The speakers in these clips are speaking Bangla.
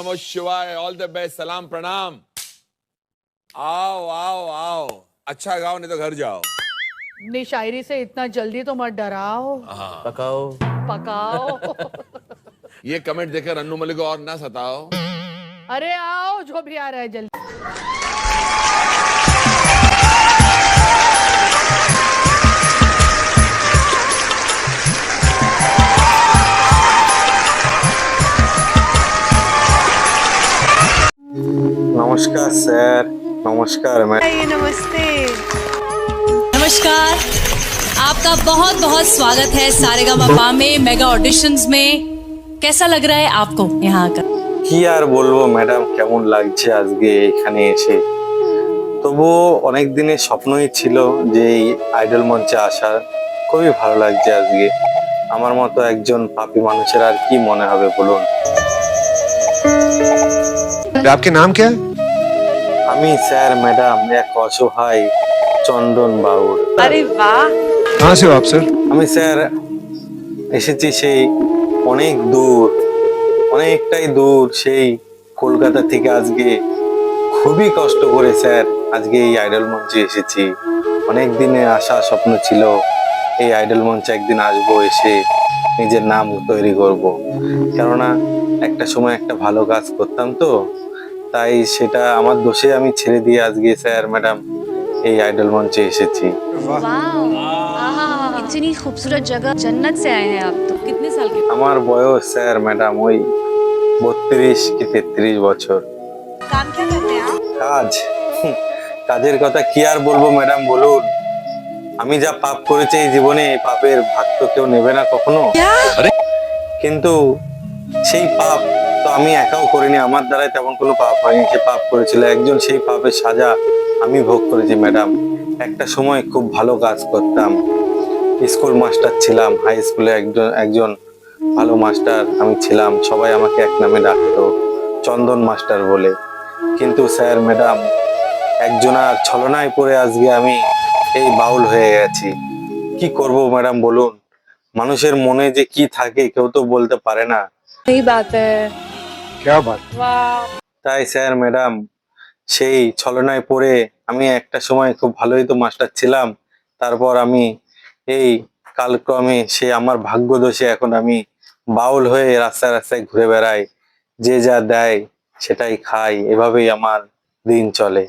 नमः शिवाय ऑल द बेस्ट सलाम प्रणाम आओ आओ आओ। अच्छा गाओ नहीं तो घर जाओ। अपनी शायरी से इतना जल्दी तो मत डराओ। पकाओ। पकाओ। ये कमेंट देखकर अन्नू मलिक को और ना सताओ। अरे आओ जो भी आ रहा है जल्दी নমস্কার স্যার নমস্কার ম্যাডাম नमस्ते नमस्कार आपका बहुत बहुत स्वागत है सारेगामापा में मेगा ऑडिशंस में कैसा लग रहा है आपको यहाँ आकर কি আর বলবো ম্যাডাম কেমন লাগছে আজকে এখানে এসে তবুও অনেক দিনের স্বপ্নই ছিল যে এই আইডল মঞ্চে আসার খুবই ভালো লাগছে আজকে আমার মতো একজন পাপি মানুষের আর কি মনে হবে বলুন आपके नाम क्या है আমি স্যার ম্যাডাম এক অসহায় চন্দন বাবুর अरे वाह कहाँ से हो आप सर আমি স্যার এসেছি সেই অনেক দূর অনেকটাই দূর সেই কলকাতা থেকে আজকে খুবই কষ্ট করে স্যার আজকে এই আইডল মঞ্চে এসেছি অনেক দিনে আসা স্বপ্ন ছিল এই আইডল মঞ্চে একদিন আসবো এসে নিজের নাম তৈরি করব। কেননা একটা সময় একটা ভালো কাজ করতাম তো তাই সেটা আমার দোষে আমি ছেড়ে দিয়ে আজকে স্যার ম্যাডাম এই আইডল মঞ্চে এসেছি। আমার বয়স স্যার ম্যাডাম ওই 32 কি 33 বছর। কাজ। কাজের কথা কি আর বলব ম্যাডাম বলুন। আমি যা পাপ করেছি এই জীবনে পাপের ভাত তো কেউ নেবে না কখনো। কিন্তু সেই পাপ তো আমি একাও করিনি, আমার দ্বারাই তেমন কোনো পাপ হয়নি। সে পাপ করেছিল, একজন সেই পাপের সাজা আমি ভোগ করেছি, ম্যাডাম। একটা সময় খুব ভালো কাজ করতাম। স্কুল মাস্টার ছিলাম, হাই স্কুলে একজন একজন ভালো মাস্টার আমি ছিলাম। সবাই আমাকে এক নামে ডাকতো, চন্দন মাস্টার বলে। কিন্তু স্যার, ম্যাডাম, একজনার ছলনায় পড়ে আজকে আমি এই বাউল হয়ে গেছি। কি করব ম্যাডাম, বলুন? মানুষের মনে যে কি থাকে, কেউ তো বলতে পারে না। তাই স্যার ম্যাডাম সেই ছলনায় পড়ে আমি একটা সময় খুব ভালোই তো মাস্টার ছিলাম। তারপর আমি এই কালক্রমে সে আমার ভাগ্য দোষে এখন আমি বাউল হয়ে রাস্তায় রাস্তায় ঘুরে বেড়াই। যে যা দেয় সেটাই খাই এভাবেই আমার দিন চলে।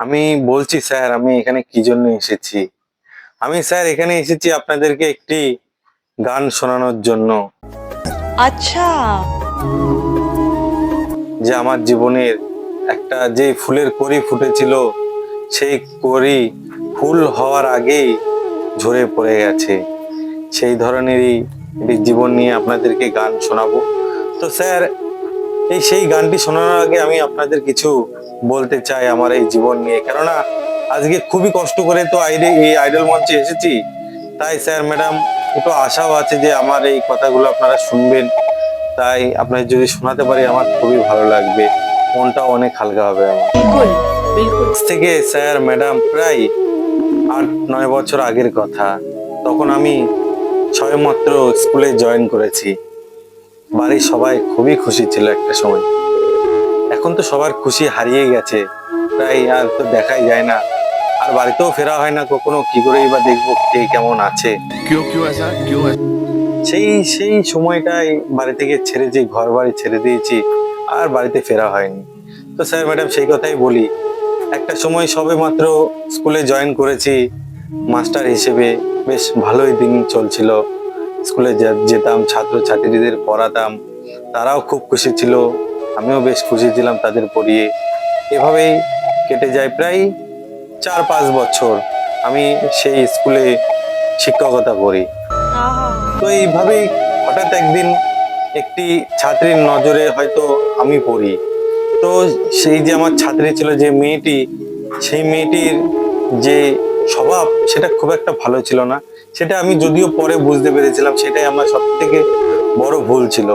আমি বলছি স্যার আমি এখানে কি জন্য এসেছি? আমি স্যার এখানে এসেছি আপনাদেরকে একটি গান শোনানোর জন্য। আচ্ছা। যে আমার জীবনের একটা যে ফুলের করি ফুটেছিল, সেই করি ফুল হওয়ার আগেই ঝরে পড়ে গেছে। সেই ধরনেরই জীবন নিয়ে আপনাদেরকে গান শোনাবো। তো স্যার, এই সেই গানটি শোনানোর আগে আমি আপনাদের কিছু বলতে চাই আমার এই জীবন নিয়ে। কেননা, আজকে খুবই কষ্ট করে তো আইডে এই আইডল মঞ্চে এসেছি। তাই স্যার ম্যাডাম একটু আশাও আছে যে আমার এই কথাগুলো আপনারা শুনবেন। তাই আপনার যদি শোনাতে পারি আমার খুবই ভালো লাগবে। মনটাও অনেক হালকা হবে আমার। থেকে স্যার ম্যাডাম প্রায় আট নয় বছর আগের কথা। তখন আমি ছয়মাত্র স্কুলে জয়েন করেছি। বাড়ির সবাই খুবই খুশি ছিল একটা সময়। এখন তো সবার খুশি হারিয়ে গেছে। প্রায় আর তো দেখাই যায় না। আর বাড়িতেও ফেরা হয় না কখনো কি করে বা দেখব কে কেমন আছে। সেই সেই সময়টাই বাড়ি থেকে ছেড়ে যে ঘর বাড়ি ছেড়ে দিয়েছি আর বাড়িতে ফেরা হয়নি। তো স্যার ম্যাডাম সেই কথাই বলি। একটা সময় সবে মাত্র স্কুলে জয়েন করেছি মাস্টার হিসেবে বেশ ভালোই দিন চলছিল। স্কুলে যেতাম ছাত্র ছাত্রীদের পড়াতাম তারাও খুব খুশি ছিল আমিও বেশ খুশি ছিলাম তাদের পড়িয়ে। এভাবেই কেটে যায় প্রায় চার পাঁচ বছর আমি সেই স্কুলে শিক্ষকতা করি। তো এইভাবেই হঠাৎ একদিন একটি ছাত্রীর নজরে হয়তো আমি পড়ি। তো সেই যে আমার ছাত্রী ছিল যে মেয়েটি, সেই মেয়েটির যে স্বভাব সেটা খুব একটা ভালো ছিল না। সেটা আমি যদিও পরে বুঝতে পেরেছিলাম, সেটাই আমার সব থেকে বড় ভুল ছিল।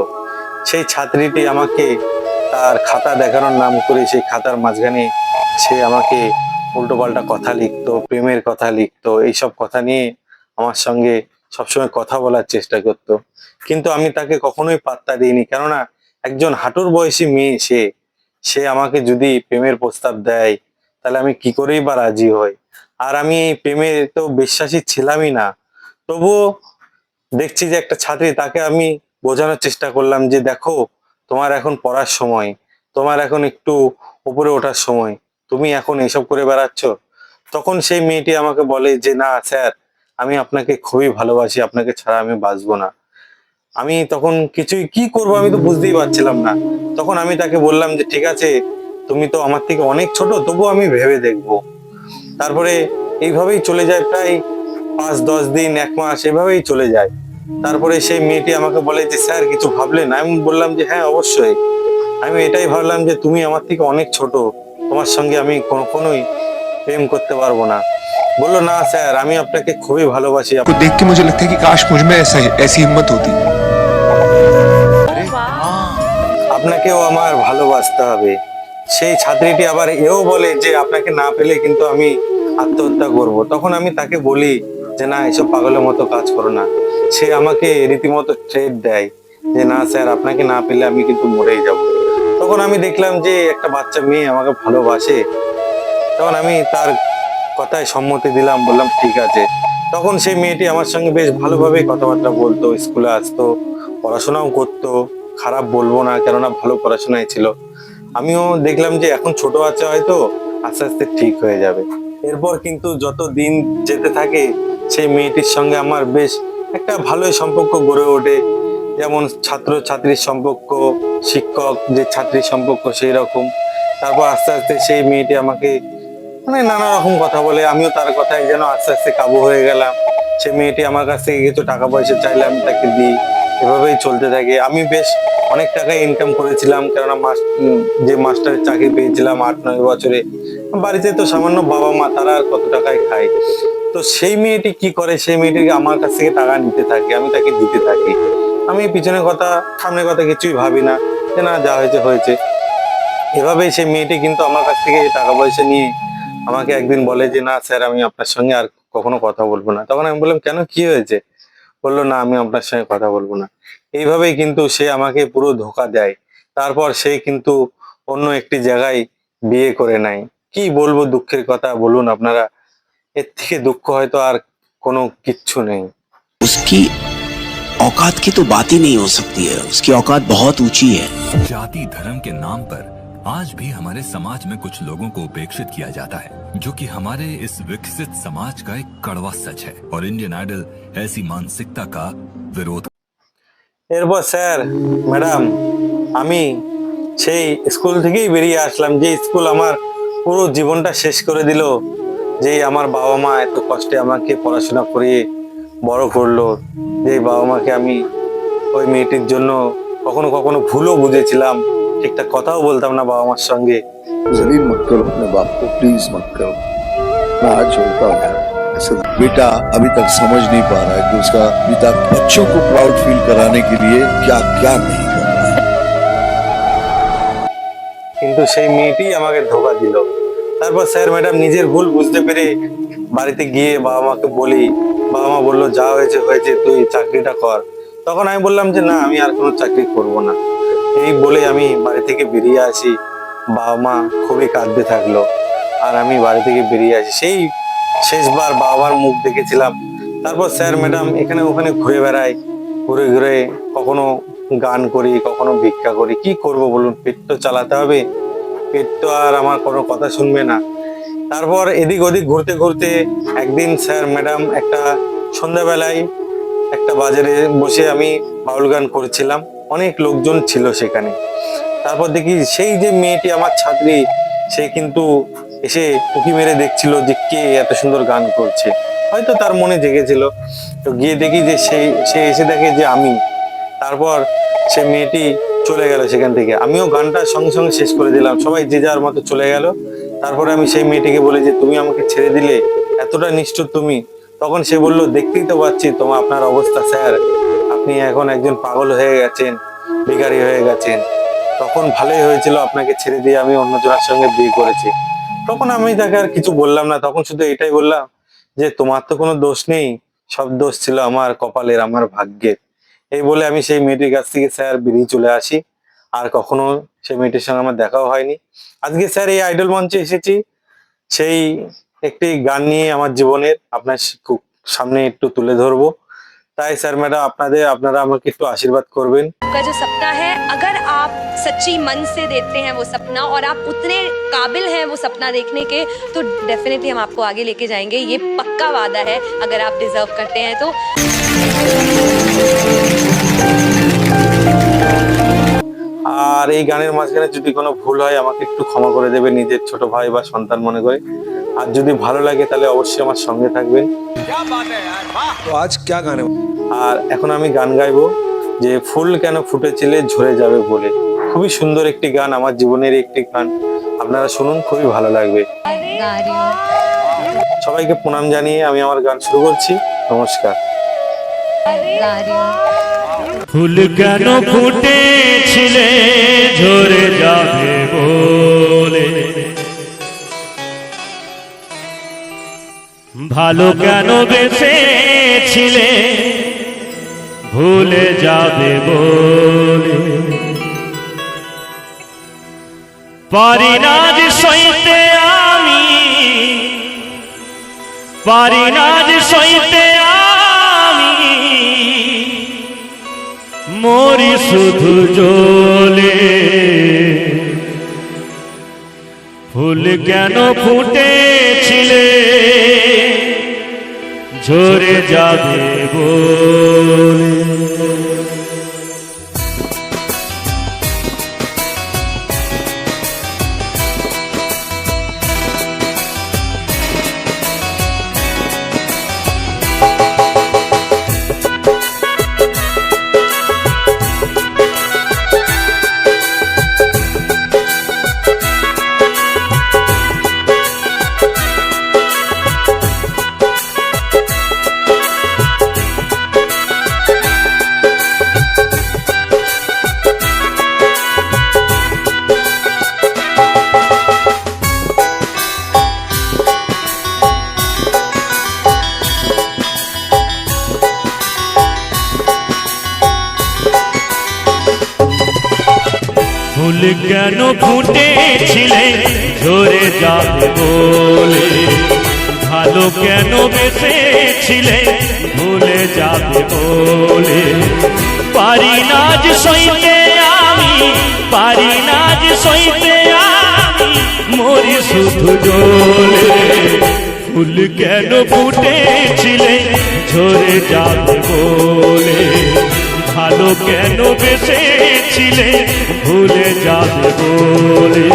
সেই ছাত্রীটি আমাকে তার খাতা দেখানোর নাম করে সেই খাতার মাঝখানে সে আমাকে উল্টোপাল্টা কথা লিখতো, প্রেমের কথা লিখতো, এইসব কথা নিয়ে আমার সঙ্গে সবসময় কথা বলার চেষ্টা করতো। কিন্তু আমি তাকে কখনোই পাত্তা দিইনি। কেননা একজন হাঁটুর বয়সী মেয়ে সে সে আমাকে যদি প্রেমের প্রস্তাব দেয়, তাহলে আমি কি করেই বা রাজি হই? আর আমি এই প্রেমে তো বিশ্বাসী ছিলামই না। তবুও দেখছি যে একটা ছাত্রী, তাকে আমি বোঝানোর চেষ্টা করলাম যে, দেখো, তোমার এখন পড়ার সময়, তোমার এখন একটু উপরে ওঠার সময়। তুমি এখন এসব করে বেড়াচ্ছ? তখন সেই মেয়েটি আমাকে বলে যে, না, স্যার, আমি আপনাকে খুবই ভালোবাসি, আপনাকে ছাড়া আমি বাঁচবো না। আমি তখন কিছুই, কি করব আমি তো বুঝতেই পারছিলাম না। তখন আমি তাকে বললাম যে, ঠিক আছে, তুমি তো আমার থেকে অনেক ছোট, তবুও আমি ভেবে দেখব। তারপরে এইভাবেই চলে যায় প্রায় পাঁচ, দশ দিন, এক মাস, এভাবেই চলে যায়। তারপরে সেই মেয়েটি আমাকে বলে যে, স্যার, কিছু ভাবলেন? আমি বললাম যে হ্যাঁ অবশ্যই। আমি এটাই ভাবলাম যে, তুমি আমার থেকে অনেক ছোট তোমার সঙ্গে আমি কখনোই প্রেম করতে পারবো না বললো না স্যার আমি আপনাকে খুবই ভালোবাসি को देख के मुझे लगता है कि काश मुझ में ऐसा ऐसी हिम्मत होती আপনাকেও আমার ভালোবাসতে হবে সেই ছাত্রীটি আবার এও বলে যে আপনাকে না পেলে কিন্তু আমি আত্মহত্যা করব তখন আমি তাকে বলি যে না এসব পাগলের মতো কাজ করো না সে আমাকে রীতিমতো ট্রেড দেয় যে না স্যার আপনাকে না পেলে আমি কিন্তু মরেই যাব তখন আমি দেখলাম যে একটা বাচ্চা মেয়ে আমাকে ভালোবাসে। তখন আমি তার কথায় সম্মতি দিলাম, বললাম, ঠিক আছে। তখন সেই মেয়েটি আমার সঙ্গে বেশ ভালোভাবে কথাবার্তা বলতো, স্কুলে আসতো, পড়াশোনাও করতো। খারাপ বলব না, কেননা ভালো পড়াশোনায় ছিল। আমিও দেখলাম যে এখন ছোট বাচ্চা হয়তো আস্তে আস্তে ঠিক হয়ে যাবে। এরপর কিন্তু যত দিন যেতে থাকে, সেই মেয়েটির সঙ্গে আমার বেশ একটা ভালোই সম্পর্ক গড়ে ওঠে। যেমন ছাত্র ছাত্রীর সম্পর্ক, শিক্ষক যে ছাত্রীর সম্পর্ক সেই রকম তারপর আস্তে আস্তে সেই মেয়েটি আমাকে মানে নানা রকম কথা বলে, আমিও তার কথায় যেন আস্তে আস্তে কাবু হয়ে গেলাম। সে মেয়েটি আমার কাছ থেকে কিছু টাকা পয়সা চাইলে আমি তাকে দিই, এভাবেই চলতে থাকে। আমি বেশ অনেক টাকা ইনকাম করেছিলাম, কেননা মাস- যে মাস্টারের চাকরি পেয়েছিলাম আট, নয় বছরে, বাড়িতে তো সামান্য বাবা মা, তারা আর কত টাকায় খায়। তো সেই মেয়েটি কি করে? সেই মেয়েটিকে আমার কাছ থেকে টাকা নিতে থাকে, আমি তাকে দিতে থাকি। আমি পিছনের কথা, সামনের কথা কিছুই ভাবি না যে না, যা হয়েছে হয়েছে। এভাবেই সেই মেয়েটি কিন্তু আমার কাছ থেকে টাকা পয়সা নিয়ে আমাকে একদিন বলে যে, না স্যার, আমি আপনার সঙ্গে আর কখনো কথা বলব না। তখন আমি বললাম, কেন? কি হয়েছে? বলল, না, আমি আপনার সঙ্গে কথা বলব না। এইভাবেই কিন্তু সে আমাকে পুরো ধোকা দেয়। তারপর সে কিন্তু অন্য একটি জায়গায় বিয়ে করে নেয়। কি বলব দুঃখের কথা, বলুন আপনারা। এর থেকে দুঃখ হয়তো আর কোনো কিচ্ছু নেই। औकात की तो बात ही नहीं हो सकती है उसकी औकात बहुत ऊंची है जाति धर्म के नाम पर आज भी हमारे समाज में कुछ लोगों को उपेक्षित किया जाता है जो कि हमारे इस विकसित समाज का एक कड़वा सच है और इंडियन आइडल ऐसी मानसिकता का विरोध এরপর স্যার ম্যাডাম আমি সেই স্কুল থেকেই বেরিয়ে আসলাম যে স্কুল আমার পুরো জীবনটা শেষ করে দিল যে আমার বাবা মা এত কষ্টে আমাকে পড়াশোনা করিয়ে বড় করলো যে বাবা মাকে আমি ওই মেয়েটির জন্য কখনো কখনো ভুলও বুঝেছিলাম ঠিকঠাক কথাও বলতাম না বাবা মার সঙ্গে जलील मत करो अपने बाप को प्लीज मत करो मैं हाथ छोड़ता हूँ यार ऐसे बेटा अभी तक समझ नहीं पा रहा है कि उसका पिता बच्चों को प्राउड फील कराने के लिए क्या क्या नहीं कर रहा है কিন্তু সেই মেয়েটি আমাকে ধোকা দিল তারপর স্যার ম্যাডাম নিজের ভুল বুঝতে পেরে বাড়িতে গিয়ে বাবা মাকে বলি বাবা মা বলল, যা হয়েছে হয়েছে, তুই চাকরিটা কর। তখন আমি বললাম যে, না, আমি আর কোনো চাকরি করব না। এই বলে আমি বাড়ি থেকে বেরিয়ে আসি। বাবা মা খুবই কাঁদতে থাকল। আর আমি বাড়ি থেকে বেরিয়ে আসি। সেই শেষবার বাবা মার মুখ দেখেছিলাম। তারপর স্যার, ম্যাডাম, এখানে, ওখানে ঘুরে বেড়াই। ঘুরে ঘুরে কখনো গান করি, কখনো ভিক্ষা করি। কি করব বলুন? পেট তো চালাতে হবে। পেট তো আর আমার কোনো কথা শুনবে না। তারপর এদিক ওদিক ঘুরতে ঘুরতে একদিন স্যার, ম্যাডাম একটা সন্ধ্যাবেলায় একটা বাজারে বসে আমি বাউল গান করছিলাম। অনেক লোকজন ছিল সেখানে। তারপর দেখি সেই যে মেয়েটি আমার ছাত্রী, সে কিন্তু এসে উকি মেরে দেখছিল যে কে এত সুন্দর গান করছে। হয়তো তার মনে জেগেছিল। তো গিয়ে দেখি যে সেই সে এসে দেখে যে আমি। তারপর সে মেয়েটি চলে গেল সেখান থেকে। আমিও গানটা সঙ্গে সঙ্গে শেষ করে দিলাম। সবাই যে যার মতো চলে গেল। তারপরে আমি সেই মেয়েটিকে বলি যে, তুমি আমাকে ছেড়ে দিলে, এতটা নিষ্ঠুর তুমি? তখন সে বলল, দেখতেই তো পাচ্ছি তোমার, আপনার অবস্থা, স্যার। আপনি এখন একজন পাগল হয়ে গেছেন, ভিখারি হয়ে গেছেন। তখন ভালোই হয়েছিল আপনাকে ছেড়ে দিয়ে আমি অন্য জনের সঙ্গে বিয়ে করেছি। তখন আমি তাকে আর কিছু বললাম না, তখন শুধু এটাই বললাম যে, তোমার তো কোনো দোষ নেই, সব দোষ ছিল আমার কপালের, আমার ভাগ্যের। এই বলে আমি সেই মেয়েটির কাছ থেকে, স্যার, বেরিয়ে চলে আসি। আর কখনো সেই মেয়েটির সঙ্গে আমার দেখাও হয়নি আজকে স্যার এই আইডল মঞ্চে এসেছি সেই একটি গান নিয়ে আমার জীবনের আপনার স- খুব সামনে একটু তুলে ধরবো তাই স্যার ম্যাডাম আপনাদের আপনারা আমাকে একটু আশীর্বাদ করবেন का जो सपना है अगर आप सच्ची मन से देखते हैं वो सपना और आप उतने काबिल हैं वो सपना देखने के तो डेफिनेटली हम आपको आगे लेके जाएंगे ये पक्का वादा है अगर आप डिजर्व करते हैं तो আর এই গানের মাঝখানে যদি কোনো ভুল হয় আমাকে একটু ক্ষমা করে দেবে নিজের ছোট ভাই বা সন্তান মনে করে। আর যদি ভালো লাগে তাহলে অবশ্যই আমার সঙ্গে থাকবেন। আজ কে গান আর এখন আমি গান গাইবো যে ফুল কেন ফুটেছিলে ঝরে যাবে বলে। খুবই সুন্দর একটি গান আমার জীবনের একটি গান। আপনারা শুনুন খুবই ভালো লাগবে। সবাইকে প্রণাম জানিয়ে আমি আমার গান শুরু করছি। নমস্কার। ফুল কেন ফুটেছিলে? ঝরে যাবে বলে। ভালো কেন বেঁচেছিলে? ভুলে যাবে বলে। পারি না সইতে আমি, পারি না সইতে শুধু জলে। ফুল কেন ফুটেছিলে? ঝরে যাবে বলে। বেসেছিলে ভুলে যাবে বলে। পারি না যে সইতে আমি, পারি না যে সইতে আমি, মরি শুধু জলে। ফুল কেন ফুটেছিলে? ঝরে যাবে বলে। ভালো কেন বেসেছিলে ভুলে যাবে বলে।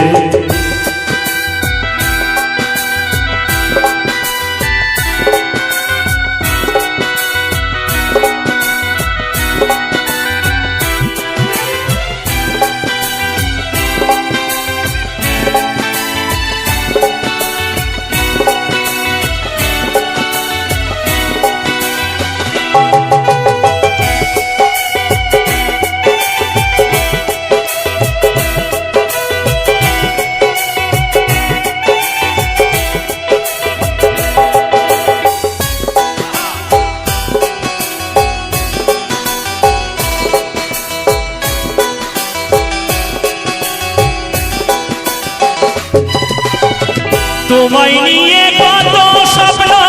নিয়ে কত স্বপ্ন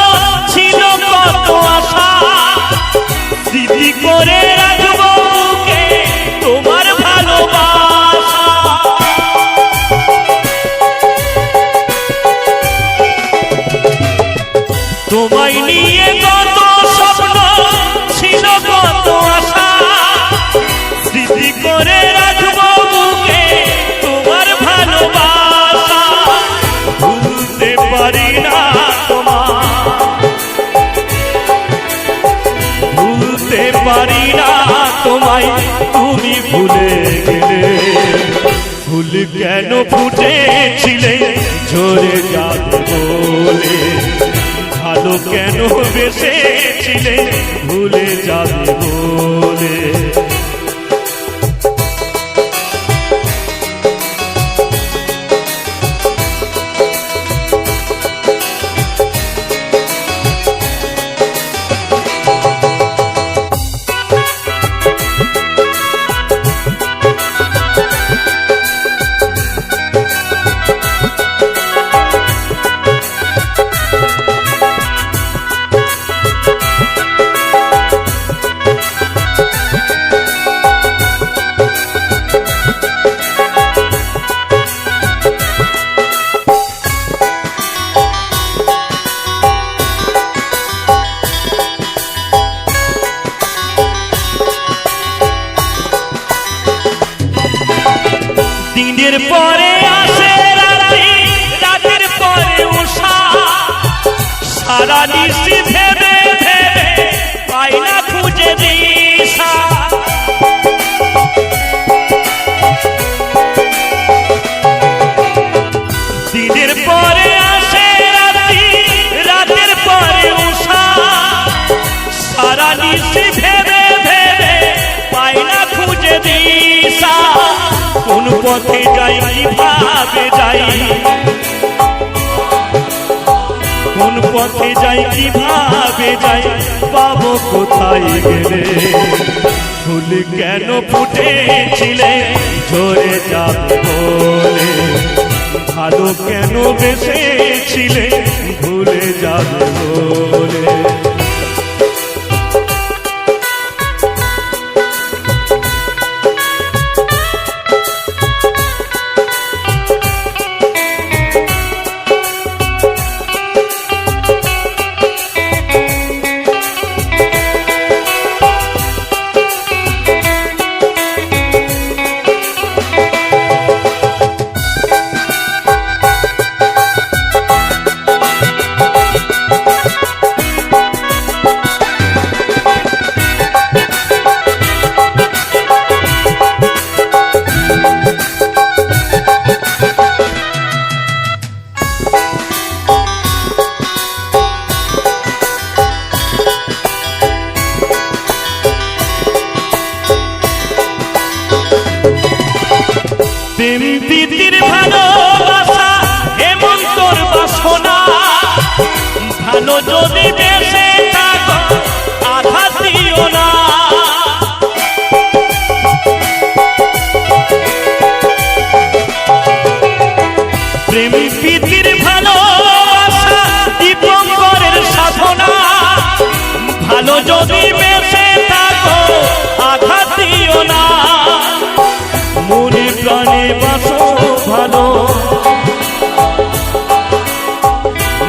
তোমায় তুমি ভুলে গেলে। ফুল কেন ফুটেছিলে? ঝরে যাবে বলে। ভালো কেন বেসেছিলে ভুলে যাবে বলে। যাই, কীভাবে যাই, পাবো কোথায় গেলে? ফুল কেন ফুটেছিলে? ঝরে যাবে বলে। ভালো কেন বেসেছিলে ভুলে যাবে বলে। যদি বেসে থাকো, আঘাত দিও না। মনে প্রাণে বাসো ভালো।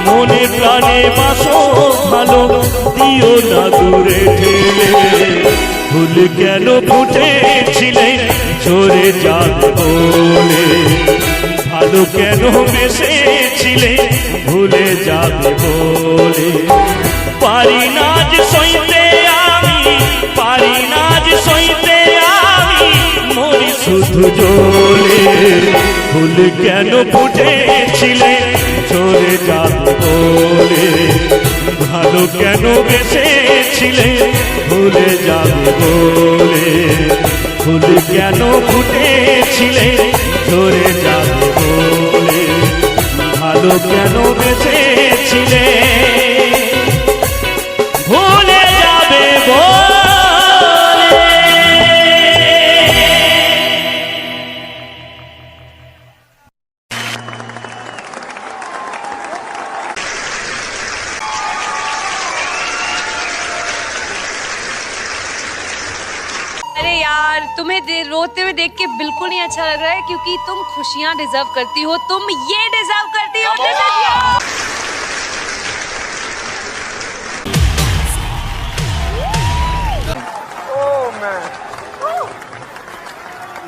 মনে প্রাণে বাসো ভালো। দিও না দূরে ঠেলে। ফুল কেন ফুটেছিলে ঝরে যাবে বলে। ভালো কেন বেসেছিলে ভুলে যাবে বলে। পারি না যে সইতে আমি, পারি না যে সইতে আমি, মরি শুধু জলে। ফুল কেন ফুটেছিলে? চলে যাবে বলে। ভালো কেন বেসেছিলে ভুলে যাবে বলে। ফুল কেন ফুটেছিলে? ধরে যাবে বলে। ভালো কেন বেসেছিলে नहीं अच्छा लग रहा है क्योंकि तुम खुशियाँ डिजर्व करती हो। तुम ये डिजर्व करती हो ज़िंदगी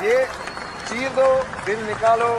ये चीर दो, दिल निकालो।